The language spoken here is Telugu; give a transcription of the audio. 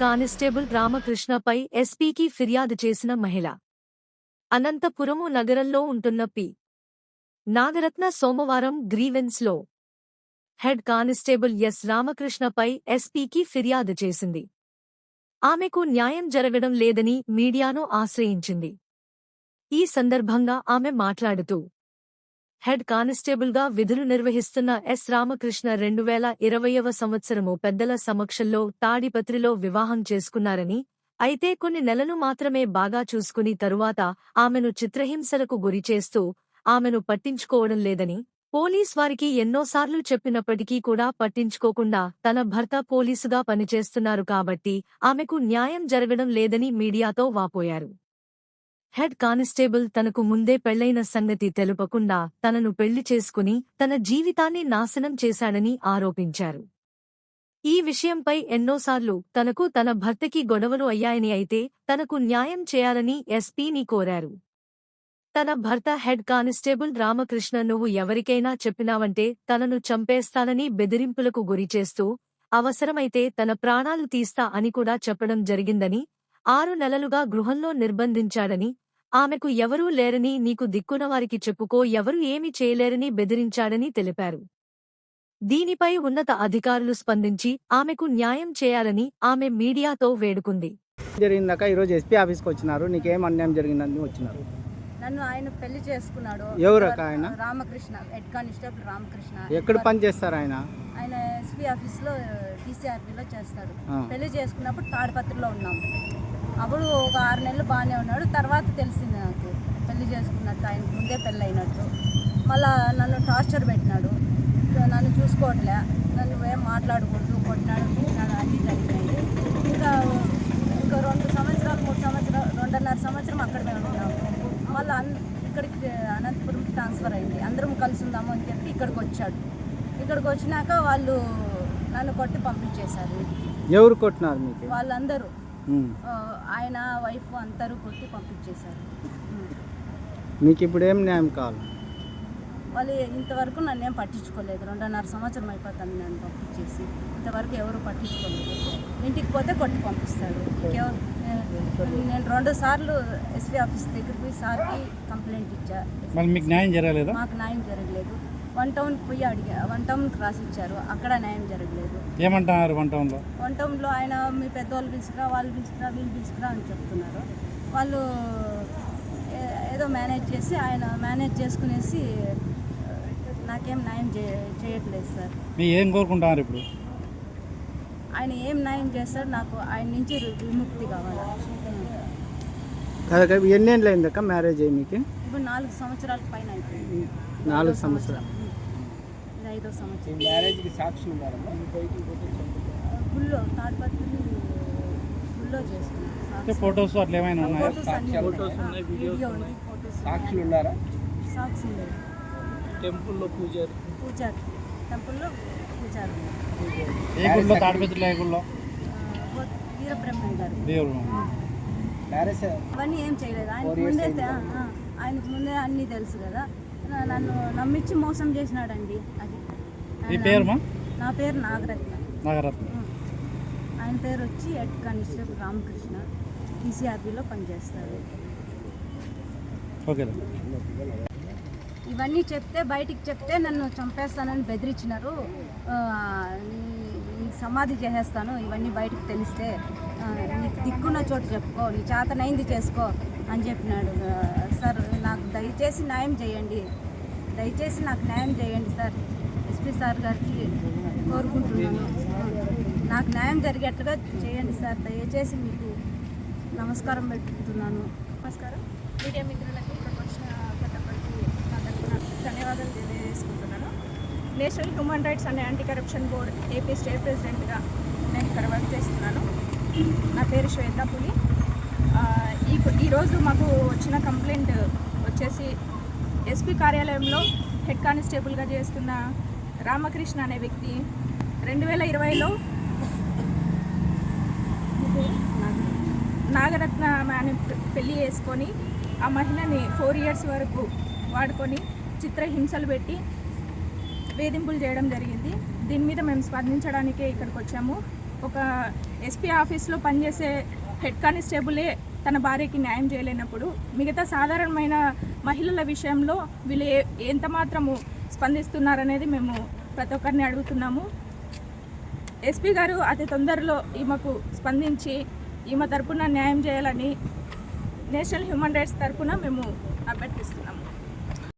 కానిస్టేబుల్ రామకృష్ణపై ఎస్పీకి ఫిర్యాదు చేసిన మహిళ. అనంతపురము నగరంలో ఉంటున్న పి. నాగరత్న సోమవారం గ్రీవెన్స్లో హెడ్ కానిస్టేబుల్ ఎస్. రామకృష్ణపై ఎస్పీకి ఫిర్యాదు చేసింది. ఆమెకు న్యాయం జరగడం లేదని మీడియాను ఆశ్రయించింది. ఈ సందర్భంగా ఆమె మాట్లాడుతూ హెడ్ కానిస్టేబుల్గా విధులు నిర్వహిస్తున్న ఎస్ రామకృష్ణ రెండు వేల ఇరవయవ సంవత్సరము పెద్దల సమక్షంలో తాడిపత్రిలో వివాహం చేసుకున్నారని అయితే కొన్ని నెలలు మాత్రమే బాగా చూసుకుని తరువాత ఆమెను చిత్రహింసలకు గురిచేస్తూ ఆమెను పట్టించుకోవడం లేదని పోలీస్ వారికి ఎన్నోసార్లు చెప్పినప్పటికీ కూడా పట్టించుకోకుండా తన భర్త పోలీసుగా పనిచేస్తున్నారు కాబట్టి ఆమెకు న్యాయం జరగడం లేదని మీడియాతో వాపోయారు. హెడ్ కానిస్టేబుల్ తనకు ముందే పెళ్ళైన సంగతి తెలుపకుండా తనను పెళ్ళి చేసుకుని తన జీవితాన్ని నాశనం చేశాడని ఆరోపించారు. ఈ విషయంపై ఎన్నోసార్లు తనకు తన భర్తకి గొడవలు అయ్యాయని అయితే తనకు న్యాయం చేయాలని ఎస్పీని కోరారు. తన భర్త హెడ్ కానిస్టేబుల్ రామకృష్ణ నువ్వు ఎవరికైనా చెప్పినావంటే తనను చంపేస్తానని బెదిరింపులకు గురిచేస్తూ అవసరమైతే తన ప్రాణాలు తీస్తా అని కూడా చెప్పడం జరిగిందని ఆరు నెలలుగా గృహంలో నిర్బంధించాడని ఆమెకు ఎవరూ లేరని నీకు దిక్కునవారికి చెప్పుకో ఎవరు ఏమి చేయలేరని బెదిరించాడని తెలిపారు. దీనిపై ఉన్నత అధికారులు స్పందించి ఆమెకు న్యాయం చేయాలని ఆమె మీడియాతో వేడుకుంది. జరిగిందాక ఈరోజు ఎస్పీ ఆఫీస్కి వచ్చినారు. నీకేం అన్యాయం జరిగిందని వచ్చినారు. నన్ను ఆయన పెళ్ళి చేసుకున్నాడు. ఎవరు ఆయన? Ramakrishna head constable Ramakrishna. ఎక్కడ పని చేస్తారు ఆయన? ఆయన ఎస్పీ ఆఫీస్లో టీసీఆర్పీలో చేస్తాడు. పెళ్ళి చేసుకున్నప్పుడు తాడిపత్రిలో ఉన్నాం. అప్పుడు ఒక ఆరు నెలలు బాగానే ఉన్నాడు. తర్వాత తెలిసింది నాకు పెళ్ళి చేసుకున్నట్టు ఆయన ముందే పెళ్ళి అయినట్టు మళ్ళా నన్ను టార్చర్ పెట్టినాడు. నన్ను చూసుకోవట్లే నన్ను ఏం మాట్లాడకూడదు కొట్టినాడు తిట్టినాడు అన్నీ జరిగినాయి. ఇంకా ఇంకా రెండు సంవత్సరాలు మూడు సంవత్సరాలు రెండున్నర సంవత్సరం అక్కడ మేము ఉన్నాము మళ్ళీ అన్ ఇక్కడికి అనంతపురంకి ట్రాన్స్ఫర్ అయింది. అందరం కలిసి ఉందాము అని చెప్పి ఇక్కడికి వచ్చాడు. ఇక్కడికి వచ్చినాక వాళ్ళు నన్ను కొట్టి పంపించేశారు. ఎవరు కొట్టినారు మీకు? వాళ్ళందరూ. ఆయన వైఫ్ అందరూ కొట్టి పంపించేశారు. మీకు ఇప్పుడు ఏం న్యాయం కావాలి? వాళ్ళు ఇంతవరకు నన్ను ఏం పట్టించుకోలేదు. రెండున్నర సంవత్సరం అయిపోతుంది నన్ను పంపించేసి. ఇంతవరకు ఎవరు పట్టించుకోలేదు. ఇంటికి పోతే కొట్టి పంపిస్తాడు. ఇంకెవరు? నేను- రెండు సార్లు ఎస్పీ ఆఫీస్ దగ్గర పోయి సార్కి కంప్లైంట్ ఇచ్చా. మళ్ళీ మీకు న్యాయం జరగలేదా? మాకు న్యాయం జరగలేదు. వన్ టౌన్ పోయి అడిగా వన్ టౌన్కి రాసి ఇచ్చారు. అక్కడ న్యాయం జరగలేదు. ఏమంటున్నారు వన్ టౌన్లో వన్ టౌన్లో ఆయన మీ పెద్దవాళ్ళు పిలుచుకురా వాళ్ళు పిలుచుకురా వీళ్ళు పిలుచుకురా అని చెప్తున్నారు. వాళ్ళు ఏదో మేనేజ్ చేసి ఆయన మేనేజ్ చేసుకునేసి నాకేం న్యాయం చే చేయట్లేదు సార్. మీరు ఏం కోరుకుంటున్నారు ఇప్పుడు? ఆయన ఏం న్యాయం చేస్తాడు నాకు ఆయన నుంచి విముక్తి కావాలి. ఎన్ని ఏళ్ళు అయిందక్క మ్యారేజ్ అయ్యి మీకు? ఇప్పుడు నాలుగు సంవత్సరాల పైన అయిపోయింది. నాలుగు సంవత్సరాలు. ఐదో సంవత్సరం. మ్యారేజ్కి సాక్షి గుళ్ళో తాడిపత్రి గుళ్ళో చేసుకున్నాను అంటే ఫొటోస్ అట్లా ఏమైనా ఉన్నాయా? ఫోటోస్ అన్ని ఉన్నాయి. వీడియో ఉంది ఫోటోస్ సాక్షులు ఉన్నారా? సాక్షి టెంపుల్లో పూజారి. పూజారి. టెంపుల్లో పూజారి ఏ గుళ్ళో? తాడిపత్రిలో ఏ గుళ్ళో? ఆ, వీరబ్రహ్మణ్య గారు. అవన్నీ ఏం చేయలేదు. ఆయనకు ముందే ఆయనకు ముందే అన్నీ తెలుసు కదా. నన్ను నమ్మించి మోసం చేసినాడండి అది. మీ ఆయన- పేరుమా? నా పేరు నాగరత్న. నాగరత్న. ఆయన పేరు వచ్చి హెడ్ కానిస్టేబుల్ రామకృష్ణ. టీసీఆర్బీలో పనిచేస్తాడు. ఓకే ఇవన్నీ చెప్తే బయటికి చెప్తే నన్ను చంపేస్తానని బెదిరించినారు. సమాధి చేసేస్తాను. ఇవన్నీ బయటికి తెలిస్తే నీకు దిక్కున్న చోటు చెప్పుకో నీ చేతనైంది చేసుకో అని చెప్పినాడు. సార్ నాకు దయచేసి న్యాయం చేయండి. దయచేసి నాకు న్యాయం చేయండి సార్. ఎస్పీ సార్ గారికి కోరుకుంటున్నాను. నాకు న్యాయం జరిగేట్లుగా చేయండి సార్. దయచేసి మీకు నమస్కారం పెట్టుకుంటున్నాను. నమస్కారం. మీడియా మిత్రులకు ఇక్కడికి వచ్చిన ప్రతి నా ధన్యవాదాలు తెలియజేసుకుంటున్నాను. National human rights and anti corruption board AP state ప్రెసిడెంట్గా నేను ఇక్కడ వర్క్ చేస్తున్నాను. నా పేరు శ్వేత పులి. ఈ ఈరోజు మాకు వచ్చిన కంప్లైంట్ వచ్చేసి ఎస్పీ కార్యాలయంలో హెడ్ కానిస్టేబుల్గా చేస్తున్న రామకృష్ణ అనే వ్యక్తి రెండు వేల ఇరవైలో నాగరత్న అని పెళ్ళి చేసుకొని ఆ మహిళని ఫోర్ ఇయర్స్ వరకు వాడుకొని చిత్రహింసలు పెట్టి వేధింపులు చేయడం జరిగింది. దీని మీద మేము స్పందించడానికే ఇక్కడికి వచ్చాము. ఒక ఎస్పీ ఆఫీస్లో పనిచేసే హెడ్ కానిస్టేబులే తన భార్యకి న్యాయం చేయలేనప్పుడు మిగతా సాధారణమైన మహిళల విషయంలో వీళ్ళు ఏ ఎంత మాత్రము స్పందిస్తున్నారనేది మేము ప్రతి ఒక్కరిని అడుగుతున్నాము. ఎస్పీ గారు అతి తొందరలో ఈమెకు స్పందించి ఈమె తరపున న్యాయం చేయాలని నేషనల్ హ్యూమన్ రైట్స్ తరపున మేము అభ్యర్థిస్తున్నాము.